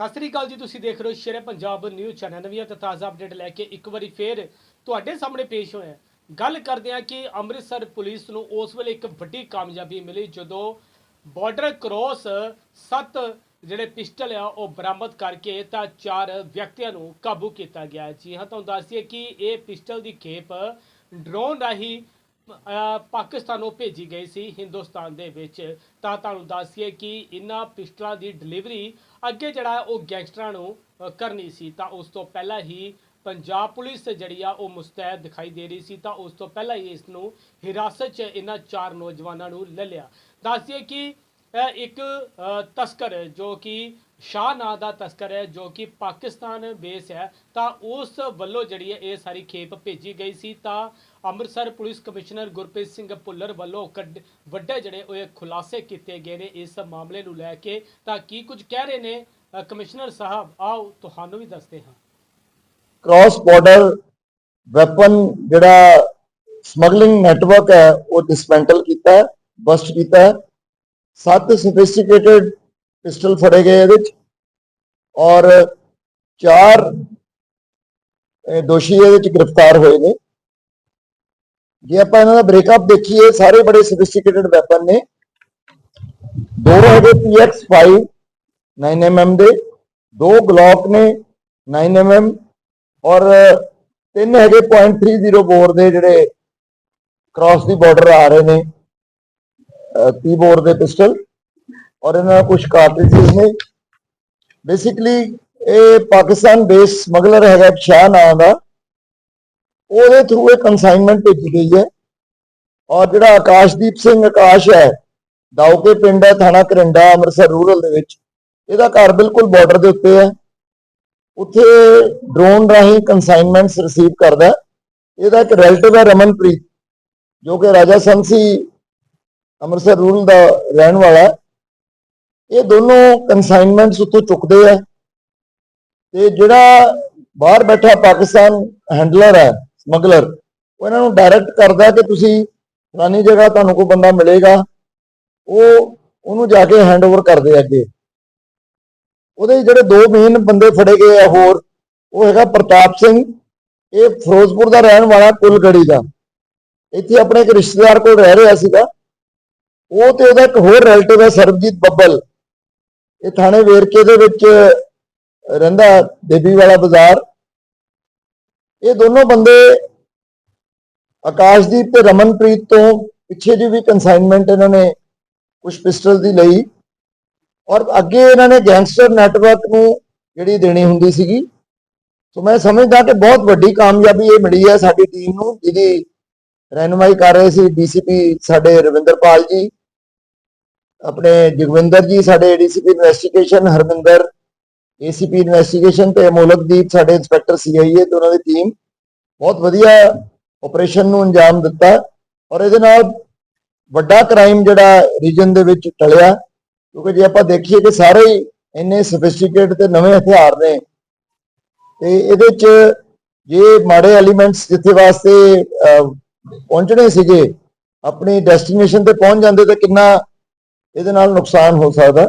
ਸਤਿ ਸ੍ਰੀ ਅਕਾਲ ਜੀ, ਤੁਸੀਂ ਦੇਖ ਰਹੇ ਹੋ ਸ਼ੇਰੇ ਪੰਜਾਬ ਨਿਊਜ਼ ਚੈਨਲ ਨਵੀਆਂ ਤੇ ਤਾਜ਼ਾ ਅਪਡੇਟ ਲੈ ਕੇ ਇੱਕ ਵਾਰੀ ਫੇਰ ਤੁਹਾਡੇ ਸਾਹਮਣੇ ਪੇਸ਼ ਹੋਇਆ ਗੱਲ ਕਰਦੇ ਹਾਂ ਕਿ ਅੰਮ੍ਰਿਤਸਰ ਪੁਲਿਸ ਨੂੰ ਉਸ ਵੇਲੇ ਇੱਕ ਵੱਡੀ ਕਾਮਯਾਬੀ ਮਿਲੀ ਜਦੋਂ ਬਾਰਡਰ ਕ੍ਰੋਸ ਸੱਤ ਜਿਹੜੇ ਪਿਸਟਲ ਆ, ਉਹ ਬਰਾਮਦ ਕਰਕੇ ਤਾਂ ਚਾਰ ਵਿਅਕਤੀਆਂ ਨੂੰ ਕਾਬੂ ਕੀਤਾ ਗਿਆ ਜੀ ਹਾਂ, ਤੁਹਾਨੂੰ ਦੱਸ ਦਈਏ ਕਿ ਇਹ ਪਿਸਟਲ ਦੀ ਖੇਪ ਡਰੋਨ ਰਾਹੀਂ ਪਾਕਿਸਤਾਨੋਂ ਭੇਜੀ ਗਈ ਸੀ ਹਿੰਦੁਸਤਾਨ ਦੇ ਵਿੱਚ। ਤਾਂ ਤੁਹਾਨੂੰ ਦੱਸੀਏ ਕਿ ਇਨ੍ਹਾਂ ਪਿਸਟਲਾਂ ਦੀ ਡਿਲੀਵਰੀ ਅੱਗੇ ਜਿਹੜਾ ਉਹ ਗੈਂਗਸਟਰਾਂ ਨੂੰ ਕਰਨੀ ਸੀ। ਤਾਂ ਉਸ ਤੋਂ ਪਹਿਲਾਂ ਹੀ ਪੰਜਾਬ ਪੁਲਿਸ ਜਿਹੜੀ ਆ ਉਹ ਮੁਸਤੈਦ ਦਿਖਾਈ ਦੇ ਰਹੀ ਸੀ। ਤਾਂ ਉਸ ਤੋਂ ਪਹਿਲਾਂ ਹੀ ਇਸ ਨੂੰ ਹਿਰਾਸਤ 'ਚ ਇਹਨਾਂ ਚਾਰ ਨੌਜਵਾਨਾਂ ਨੂੰ ਲੈ ਲਿਆ। ਦੱਸਦੀਏ ਕਿ ਇੱਕ ਤਸਕਰ ਜੋ ਕਿ ਸ਼ਾਹ ਨਾਂ ਦਾ ਤਸਕਰ ਹੈ, ਜੋ ਕਿ ਪਾਕਿਸਤਾਨ ਬੇਸ ਹੈ, ਤਾਂ ਉਸ ਵੱਲੋਂ ਜਿਹੜੀ ਹੈ ਇਹ ਸਾਰੀ ਖੇਪ ਭੇਜੀ ਗਈ ਸੀ। ਤਾਂ ਅੰਮ੍ਰਿਤਸਰ ਪੁਲਿਸ ਕਮਿਸ਼ਨਰ ਗੁਰਪ੍ਰੀਤ ਸਿੰਘ ਭੁੱਲਰ ਵੱਲੋਂ ਵੱਡੇ ਜਿਹੜੇ ਉਹ ਖੁਲਾਸੇ ਕੀਤੇ ਗਏ ਨੇ ਇਸ ਮਾਮਲੇ ਨੂੰ ਲੈ ਕੇ। ਤਾਂ ਕੀ ਕੁਝ ਕਹਿ ਰਹੇ ਨੇ ਕਮਿਸ਼ਨਰ ਸਾਹਿਬ? ਆਓ, ਤੁਹਾਨੂੰ ਵੀ ਦੱਸਦੇ ਹਾਂ। ਕ੍ਰਾਸ ਬਾਰਡਰ ਵੈਪਨ ਜਿਹੜਾ ਸਮਗਲਿੰਗ ਨੈਟਵਰਕ ਹੈ, ਉਹ ਡਿਸਮੈਂਟਲ ਕੀਤਾ ਬਸਟ ਕੀਤਾ ਹੈ। ਸੱਤ ਸੋਫਿਸਟੀਕੇਟਡ ਪਿਸਟਲ ਫੜੇ ਗਏ ਇਹਦੇ ਵਿੱਚ ਔਰ ਚਾਰ ਦੋਸ਼ੀ ਇਹਦੇ ਵਿੱਚ ਗ੍ਰਿਫਤਾਰ ਹੋਏ ਨੇ। ਜੇ ਆਪਾਂ ਇਹਨਾਂ ਦਾ ਬ੍ਰੇਕਅਪ ਦੇਖੀਏ, ਸਾਰੇ ਬੜੇ ਸੋਫਿਸਟੀਕੇਟਡ ਵੈਪਨ ਨੇ। ਦੋ ਹੈਗੇ PX5 9mm ਦੇ। ਦੋ ਗਲੌਕ ਨੇ 9mm ਔਰ, ਤਿੰਨ ਹੈਗੇ .30 ਬੋਰ ਦੇ, ਜਿਹੜੇ ਕ੍ਰਾਸ ਦੀ ਬਾਰਡਰ ਆ ਰਹੇ ਨੇ। 30 ਬੋਰ ਦੇ ਪਿਸਟਲ ਔਰ ਇਹਨਾਂ ਦਾ ਕੁਝ ਕਾਰਟ੍ਰਿਜਸ ਨੇ। ਬੇਸਿਕਲੀ ਇਹ ਪਾਕਿਸਤਾਨ ਬੇਸ ਸਮਗਲਰ ਹੈਗਾ ਇੱਕ ਸ਼ਾਹ ਨਾਮ ਦਾ। ਉਹਦੇ ਥਰੂ ਇਹ ਕਨਸਾਈਨਮੈਂਟ ਭੇਜੀ ਗਈ ਹੈ। ਔਰ ਜਿਹੜਾ ਆਕਾਸ਼ਦੀਪ ਸਿੰਘ ਆਕਾਸ਼ ਹੈ ਦਾਉਕੇ ਪਿੰਡ ਹੈ, ਥਾਣਾ ਕਰਿੰਡਾ ਅੰਮ੍ਰਿਤਸਰ ਰੂਰਲ ਦੇ ਵਿੱਚ, ਇਹਦਾ ਘਰ ਬਿਲਕੁਲ ਬਾਰਡਰ ਦੇ ਉੱਤੇ ਹੈ। ਉੱਥੇ ਡਰੋਨ ਰਾਹੀਂ ਕਨਸਾਈਨਮੈਂਟਸ ਰਿਸੀਵ ਕਰਦਾ ਇਹਦਾ ਇੱਕ ਰਿਲੇਟਿਵ ਹੈ ਰਮਨਪ੍ਰੀਤ, ਜੋ ਕਿ ਰਾਜਾ ਸੰਸੀ ਅੰਮ੍ਰਿਤਸਰ ਰੂਰਲ ਦਾ ਰਹਿਣ ਵਾਲਾ ਇਹ ਦੋਨੋਂ ਕਨਸਾਈਨਮੈਂਟਸ ਉੱਥੋਂ ਚੁੱਕਦੇ ਆ ਤੇ ਜਿਹੜਾ ਬਾਹਰ ਬੈਠਾ ਪਾਕਿਸਤਾਨ ਹੈਂਡਲਰ ਹੈ ਸਮਗਲਰ। ਉਹ ਇਹਨਾਂ ਨੂੰ ਡਾਇਰੈਕਟ ਕਰਦਾ ਕਿ ਤੁਸੀਂ ਫਲਾਨੀ ਜਗ੍ਹਾ ਤੁਹਾਨੂੰ ਕੋਈ ਬੰਦਾ ਮਿਲੇਗਾ। ਉਹ ਉਹਨੂੰ ਜਾ ਕੇ ਹੈਂਡਓਵਰ ਕਰਦੇ ਅੱਗੇ। ਉਹਦੇ ਜਿਹੜੇ ਦੋ ਮੇਨ ਬੰਦੇ ਫੜੇ ਗਏ ਆ ਹੋਰ, ਉਹ ਹੈਗਾ ਪ੍ਰਤਾਪ ਸਿੰਘ। ਇਹ ਫਿਰੋਜ਼ਪੁਰ ਦਾ ਰਹਿਣ ਵਾਲਾ ਕੁਲਗੜੀ ਦਾ। ਇੱਥੇ ਆਪਣੇ ਇੱਕ ਰਿਸ਼ਤੇਦਾਰ ਕੋਲ ਰਹਿ ਰਿਹਾ ਸੀਗਾ। ਉਹ ਤੇ ਉਹਦਾ ਇੱਕ ਹੋਰ ਰਿਲੇਟਿਵ ਹੈ, ਸਰਬਜੀਤ ਬੱਬਲ। ਇਹ ਥਾਣੇ ਵੇਰਕੇ ਦੇ ਵਿੱਚ ਰਹਿੰਦਾ ਦੇਬੀ ਵਾਲਾ ਬਾਜ਼ਾਰ। ਇਹ ਦੋਨੋਂ ਬੰਦੇ ਆਕਾਸ਼ਦੀਪ ਤੇ ਰਮਨਪ੍ਰੀਤ ਤੋਂ ਪਿੱਛੇ ਜੀ ਵੀ ਕਨਸਾਈਨਮੈਂਟ ਇਹਨਾਂ ਨੇ ਕੁਝ ਪਿਸਟਲ ਦੀ ਲਈ ਔਰ ਅੱਗੇ ਇਹਨਾਂ ਨੇ ਗੈਂਗਸਟਰ ਨੈਟਵਰਕ ਨੂੰ ਜਿਹੜੀ ਦੇਣੀ ਹੁੰਦੀ ਸੀਗੀ। ਸੋ ਮੈਂ ਸਮਝਦਾ ਕਿ ਬਹੁਤ ਵੱਡੀ ਕਾਮਯਾਬੀ ਇਹ ਮਿਲੀ ਹੈ ਸਾਡੀ ਟੀਮ ਨੂੰ, ਜਿਹਦੀ ਰਹਿਨੁਮਾਈ ਕਰ ਰਹੇ ਸੀ ਡੀਸੀਪੀ ਸਾਡੇ ਰਵਿੰਦਰਪਾਲ ਜੀ, ਆਪਣੇ ਜਗਵਿੰਦਰ ਜੀ, ਸਾਡੇ ADCP investigation Harminder ACP investigation ਤੇ ਮੋਲਕਦੀਪ ਸਾਡੇ ਇੰਸਪੈਕਟਰ ਸੀਆਈਏ ਤੇ ਉਹਨਾਂ ਦੀ ਟੀਮ ਬਹੁਤ ਵਧੀਆ ਆਪਰੇਸ਼ਨ ਨੂੰ ਅੰਜਾਮ ਦਿੱਤਾ ਔਰ ਇਹਦੇ ਨਾਲ ਵੱਡਾ ਕ੍ਰਾਈਮ ਜਿਹੜਾ ਰੀਜਨ ਦੇ ਵਿੱਚ ਟਲਿਆ, ਕਿਉਂਕਿ ਜੇ ਆਪਾਂ ਦੇਖੀਏ ਕਿ ਸਾਰੇ ਹੀ ਇੰਨੇ ਸਫਿਸਟੀਕੇਟ ਤੇ ਨਵੇਂ ਹਥਿਆਰ ਨੇ, ਤੇ ਇਹਦੇ ਚ ਜੇ ਮਾੜੇ ਐਲੀਮੈਂਟਸ ਜਿੱਥੇ ਵਾਸਤੇ ਪਹੁੰਚਣੇ ਸੀਗੇ, ਆਪਣੀ ਡੈਸਟੀਨੇਸ਼ਨ ਤੇ ਪਹੁੰਚ ਜਾਂਦੇ ਤਾਂ ਕਿੰਨਾ ਇਹਦੇ ਨਾਲ ਨੁਕਸਾਨ ਹੋ ਸਕਦਾ।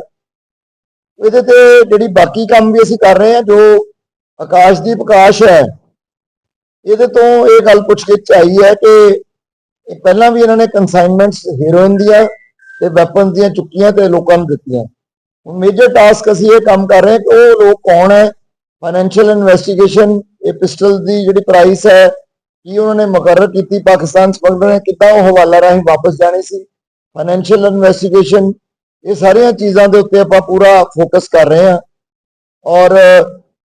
ਇਹਦੇ ਤੇ ਜਿਹੜੀ ਬਾਕੀ ਕੰਮ ਵੀ ਅਸੀਂ ਕਰ ਰਹੇ ਹਾਂ, ਜੋ ਆਕਾਸ਼ਦੀਪ ਆਕਾਸ਼ ਹੈ, ਇਹਦੇ ਤੋਂ ਇਹ ਗੱਲ ਪੁੱਛ ਕੇ ਆਈ ਹੈ ਕਿ ਇਹ ਪਹਿਲਾਂ ਵੀ ਇਹਨਾਂ ਨੇ ਕਨਸਾਈਨਮੈਂਟਸ ਹੀਰੋਇਨ ਦੀਆਂ ਤੇ ਵੈਪਨ ਦੀਆਂ ਚੁੱਕੀਆਂ ਤੇ ਲੋਕਾਂ ਨੂੰ ਦਿੱਤੀਆਂ। ਹੁਣ ਮੇਜਰ ਟਾਸਕ ਅਸੀਂ ਇਹ ਕੰਮ ਕਰ ਰਹੇ ਹਾਂ ਕਿ ਉਹ ਲੋਕ ਕੌਣ ਹੈ ਫਾਈਨੈਂਸ਼ੀਅਲ ਇਨਵੈਸਟੀਗੇਸ਼ਨ ਇਹ ਪਿਸਟਲ ਦੀ ਜਿਹੜੀ ਪ੍ਰਾਈਸ ਹੈ, ਕੀ ਉਹਨਾਂ ਨੇ ਮੁਕਰਰ ਕੀਤੀ, ਪਾਕਿਸਤਾਨ ਸਮਗਲਰ ਨੇ ਕਿੱਦਾਂ ਉਹ ਹਵਾਲਾ ਰਾਹੀਂ ਵਾਪਸ ਜਾਣੀ ਸੀ। ਫਾਈਨੈਂਸ਼ੀਅਲ ਇਨਵੈਸਟੀਗੇਸ਼ਨ ਇਹ ਸਾਰੀਆਂ ਚੀਜ਼ਾਂ ਦੇ ਉੱਤੇ ਆਪਾਂ ਪੂਰਾ ਫੋਕਸ ਕਰ ਰਹੇ ਹਾਂ। ਔਰ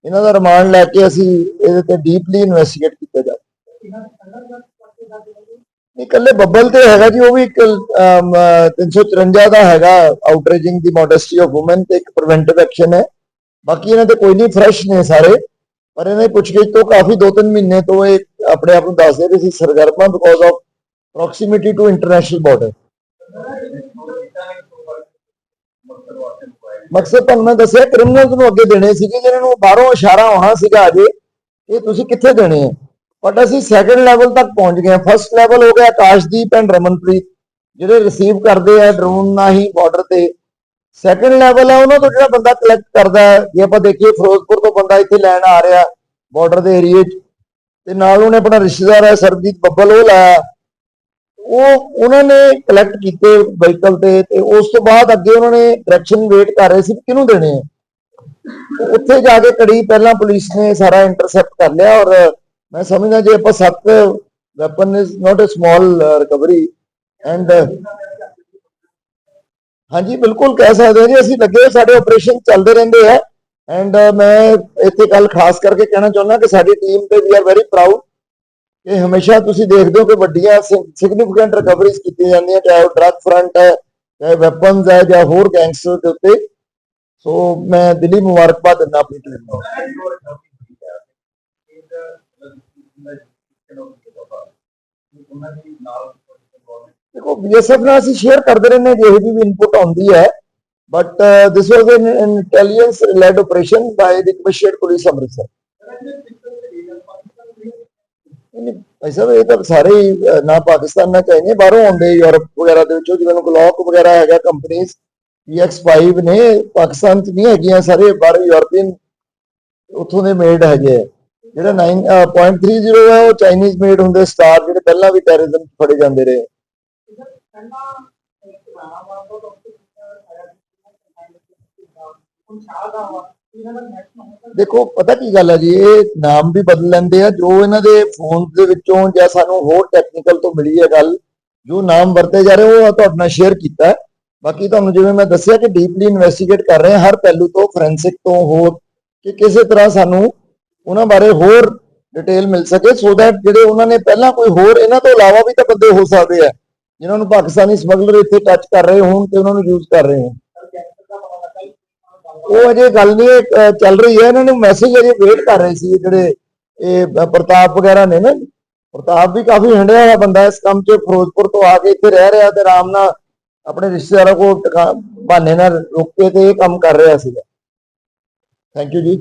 ਇਹਨਾਂ ਦਾ ਰਿਮਾਂਡ ਲੈ ਕੇ ਅਸੀਂ ਇਹਦੇ ਤੇ ਡੀਪਲੀ ਇਨਵੈਸਟੀਗੇਟ ਕੀਤਾ ਜਾਵੇ। ਨਹੀਂ ਇਕੱਲੇ ਬੱਬਲ ਤੇ ਹੈਗਾ ਜੀ ਉਹ ਵੀ ਇੱਕ ਅਮ, 354 ਦਾ ਹੈਗਾ ਆਊਟਰੇਜਿੰਗ ਦੀ ਮੋਡੈਸਟੀ ਆਫ ਔਮਨ ਤੇ ਇੱਕ ਪ੍ਰੀਵੈਂਟਿਵ ਐਕਸ਼ਨ ਹੈ। ਬਾਕੀ ਇਹਨਾਂ ਤੇ ਕੋਈ ਨਹੀਂ ਫਰੈਸ਼ ਨੇ ਸਾਰੇ। ਪਰ ਇਹਨਾਂ ਦੀ ਪੁੱਛਗਿੱਛ ਤੋਂ ਕਾਫੀ 2-3 ਮਹੀਨੇ ਤੋਂ ਇਹ ਆਪਣੇ ਆਪ ਨੂੰ ਦੱਸਦੇ ਕਿ ਅਸੀਂ ਸਰਗਰਮਾ because of proximity to international border ਮਕਸਦ ਤੁਹਾਨੂੰ ਮੈਂ ਦੱਸਿਆ ਕ੍ਰਿਮੀਨਲਸ ਨੂੰ ਅੱਗੇ ਦੇਣੇ ਸੀਗੇ, ਜਿਹਨਾਂ ਨੂੰ ਬਾਹਰੋਂ ਇਸ਼ਾਰਾ ਹੋਣਾ ਸੀਗਾ ਅਜੇ, ਇਹ ਤੁਸੀਂ ਕਿੱਥੇ ਦੇਣੇ ਆ? ਬਟ ਅਸੀਂ ਸੈਕੰਡ ਲੈਵਲ ਤੱਕ ਪਹੁੰਚ ਗਏ ਹਾਂ। ਫਰਸਟ ਲੈਵਲ ਹੋ ਗਿਆ ਆਕਾਸ਼ਦੀਪ ਐਂਡ ਰਮਨਪ੍ਰੀਤ, ਜਿਹੜੇ ਰਿਸੀਵ ਕਰਦੇ ਆ ਡਰੋਨ ਨਾਲ ਹੀ ਬਾਰਡਰ ਤੇ। ਸੈਕੰਡ ਲੈਵਲ ਹੈ ਉਹਨਾਂ ਤੋਂ ਜਿਹੜਾ ਬੰਦਾ ਕਲੈਕਟ ਕਰਦਾ ਜੇ ਆਪਾਂ ਦੇਖੀਏ ਫਿਰੋਜ਼ਪੁਰ ਤੋਂ ਬੰਦਾ ਇੱਥੇ ਲੈਣ ਆ ਰਿਹਾ ਬਾਰਡਰ ਦੇ ਏਰੀਏ 'ਚ, ਤੇ ਨਾਲ ਉਹਨੇ ਆਪਣਾ ਰਿਸ਼ਤੇਦਾਰ ਹੈ ਸਰਬਜੀਤ ਬੱਬਲ, ਉਹ ਲਾਇਆ। ਉਹ, ਉਹਨਾਂ ਨੇ ਕਲੈਕਟ ਕੀਤੇ ਵਹੀਕਲ ਤੇ ਤੇ ਉਸ ਤੋਂ ਬਾਅਦ ਅੱਗੇ ਉਹਨਾਂ ਨੇ ਡਾਇਰੈਕਸ਼ਨ ਵੇਟ ਕਰ ਰਹੇ ਸੀ ਕਿਹਨੂੰ ਦੇਣੇ ਆ। ਉੱਥੇ ਜਾ ਕੇ ਕੜੀ ਪਹਿਲਾਂ ਪੁਲਿਸ ਨੇ ਸਾਰਾ ਇੰਟਰਸੈਪਟ ਕਰ ਲਿਆ ਔਰ ਮੈਂ ਸਮਝਦਾ ਜੇ ਆਪਾਂ ਸੱਤ weapon is not a small recovery and ਹਾਂਜੀ, ਬਿਲਕੁਲ ਕਹਿ ਸਕਦੇ ਹਾਂ ਜੀ, ਅਸੀਂ ਲੱਗੇ ਸਾਡੇ ਆਪਰੇਸ਼ਨ ਚੱਲਦੇ ਰਹਿੰਦੇ ਆ ਐਂਡ ਮੈਂ ਇੱਥੇ ਗੱਲ ਖਾਸ ਕਰਕੇ ਕਹਿਣਾ ਚਾਹੁੰਦਾ ਕਿ ਸਾਡੀ ਟੀਮ ਤੇ ਵੀ ਆਰ ਵੈਰੀ ਪ੍ਰਾਊਡ ਕਿ ਹਮੇਸ਼ਾ ਤੁਸੀਂ ਦੇਖਦੇ ਹੋ ਕਿ ਵੱਡੀਆਂ ਸਿਗਨੀਫੀਕੈਂਟ ਰਿਕਵਰੀਜ਼ ਕੀਤੀਆਂ ਜਾਂਦੀਆਂ, ਚਾਹੇ ਉਹ ਡਰੱਗ ਫਰੰਟ ਹੈ, ਚਾਹੇ ਵੈਪਨਸ ਹੈ, ਜਾਂ ਹੋਰ ਗੈਂਗਸਟਰ ਦੇ ਉੱਤੇ। ਸੋ ਮੈਂ ਦਿਲੀ ਮੁਬਾਰਕਬਾਦ ਦਿੰਦਾ ਆਪਣੀ ਟੀਮ ਨੂੰ। ਦੇਖੋ ਬੀਐਸਐਫ ਨਾਲ ਅਸੀਂ ਸ਼ੇਅਰ ਕਰਦੇ ਰਹਿੰਦੇ ਹਾਂ ਜਿਹੋ ਵੀ ਇਨਪੁਟ ਆਉਂਦੀ ਹੈ। But this was an intelligence led operation by the commissioned police Amritsar ਭਾਈ ਸਾਹਿਬ ਇਹ ਤਾਂ ਸਾਰੇ ਹੀ, ਨਾ ਪਾਕਿਸਤਾਨ ਨਾ ਚਾਹੀਏ ਬਾਹਰੋਂ ਆਉਂਦੇ ਯੂਰਪ ਵਗੈਰਾ ਦੇ ਵਿੱਚੋਂ ਜਿਵੇਂ ਗਲੋਕ ਵਗੈਰਾ ਹੈਗਾ ਕੰਪਨੀਆਂ EX5 ਨੇ ਪਾਕਿਸਤਾਨ ਚ ਨਹੀਂ ਹੈਗੀਆਂ ਸਾਰੇ ਬਾਹਰ ਯੂਰਪੀਅਨ ਉੱਥੋਂ ਦੇ ਮੇਡ ਹੈਗੇ ਜਿਹੜਾ 9.30 ਹੈ ਉਹ ਚਾਈਨੀਜ਼ ਮੇਡ ਹੁੰਦੇ ਸਟਾਰ ਜਿਹੜੇ ਪਹਿਲਾਂ ਵੀ ਟੈਰਰਿਜ਼ਮ ਫੜੇ ਜਾਂਦੇ ਰਹੇ। ਦੇਖੋ, ਪਤਾ ਕੀ ਗੱਲ ਹੈ ਜੀ, ਇਹ ਨਾਮ ਵੀ ਬਦਲ ਲੈਂਦੇ ਆ। ਜੋ ਇਹਨਾਂ ਦੇ ਫੋਨ ਦੇ ਵਿੱਚੋਂ ਜਾਂ ਸਾਨੂੰ ਹੋਰ ਟੈਕਨੀਕਲ ਤੋਂ ਮਿਲੀ ਹੈ ਗੱਲ, ਜੋ ਨਾਮ ਵਰਤੇ ਜਾ ਰਹੇ, ਉਹ ਤੁਹਾਡੇ ਨਾਲ ਸ਼ੇਅਰ ਕੀਤਾ ਬਾਕੀ ਤੁਹਾਨੂੰ ਜਿਵੇਂ ਮੈਂ ਦੱਸਿਆ ਕਿ ਡੀਪਲੀ ਇਨਵੈਸਟੀਗੇਟ ਕਰ ਰਹੇ ਹਾਂ, ਹਰ ਪਹਿਲੂ ਤੋਂ ਫੋਰੈਂਸਿਕ ਤੋਂ ਹੋਰ, ਕਿ ਕਿਸੇ ਤਰ੍ਹਾਂ ਸਾਨੂੰ ਉਹਨਾਂ ਬਾਰੇ ਹੋਰ ਡਿਟੇਲ ਮਿਲ ਸਕੇ ਸੋ ਦੈਟ ਜਿਹੜੇ ਉਹਨਾਂ ਨੇ ਪਹਿਲਾਂ ਕੋਈ ਹੋਰ, ਇਹਨਾਂ ਤੋਂ ਇਲਾਵਾ ਵੀ ਤਾਂ ਬੰਦੇ ਹੋ ਸਕਦੇ ਆ, ਜਿਨ੍ਹਾਂ ਨੂੰ ਪਾਕਿਸਤਾਨੀ ਸਮਗਲਰ ਇੱਥੇ ਟੱਚ ਕਰ ਰਹੇ ਹੋਣ ਤੇ ਉਹਨਾਂ ਨੂੰ ਯੂਜ਼ ਕਰ ਰਹੇ ਹੋਣ। ਉਹ ਅਜੇ ਗੱਲ ਨਹੀਂ ਚੱਲ ਰਹੀ ਹੈ। ਇਹਨਾਂ ਨੂੰ ਮੈਸੇਜ ਅਜੇ ਵੇਟ ਕਰ ਰਹੇ ਸੀ ਜਿਹੜੇ ਇਹ ਪ੍ਰਤਾਪ ਵਗੈਰਾ ਨੇ ਨਾ। ਪ੍ਰਤਾਪ ਵੀ ਕਾਫੀ ਹੰਡਿਆ ਹੋਇਆ ਬੰਦਾ ਇਸ ਕੰਮ 'ਚ। ਫਿਰੋਜ਼ਪੁਰ ਤੋਂ ਆ ਕੇ ਇੱਥੇ ਰਹਿ ਰਿਹਾ ਤੇ ਆਰਾਮ ਨਾਲ ਆਪਣੇ ਰਿਸ਼ਤੇਦਾਰਾਂ ਕੋਲ ਬਹਾਨੇ ਨਾਲ ਰੁਕ ਕੇ ਤੇ ਇਹ ਕੰਮ ਕਰ ਰਿਹਾ ਸੀਗਾ। ਥੈਂਕ ਯੂ ਜੀ।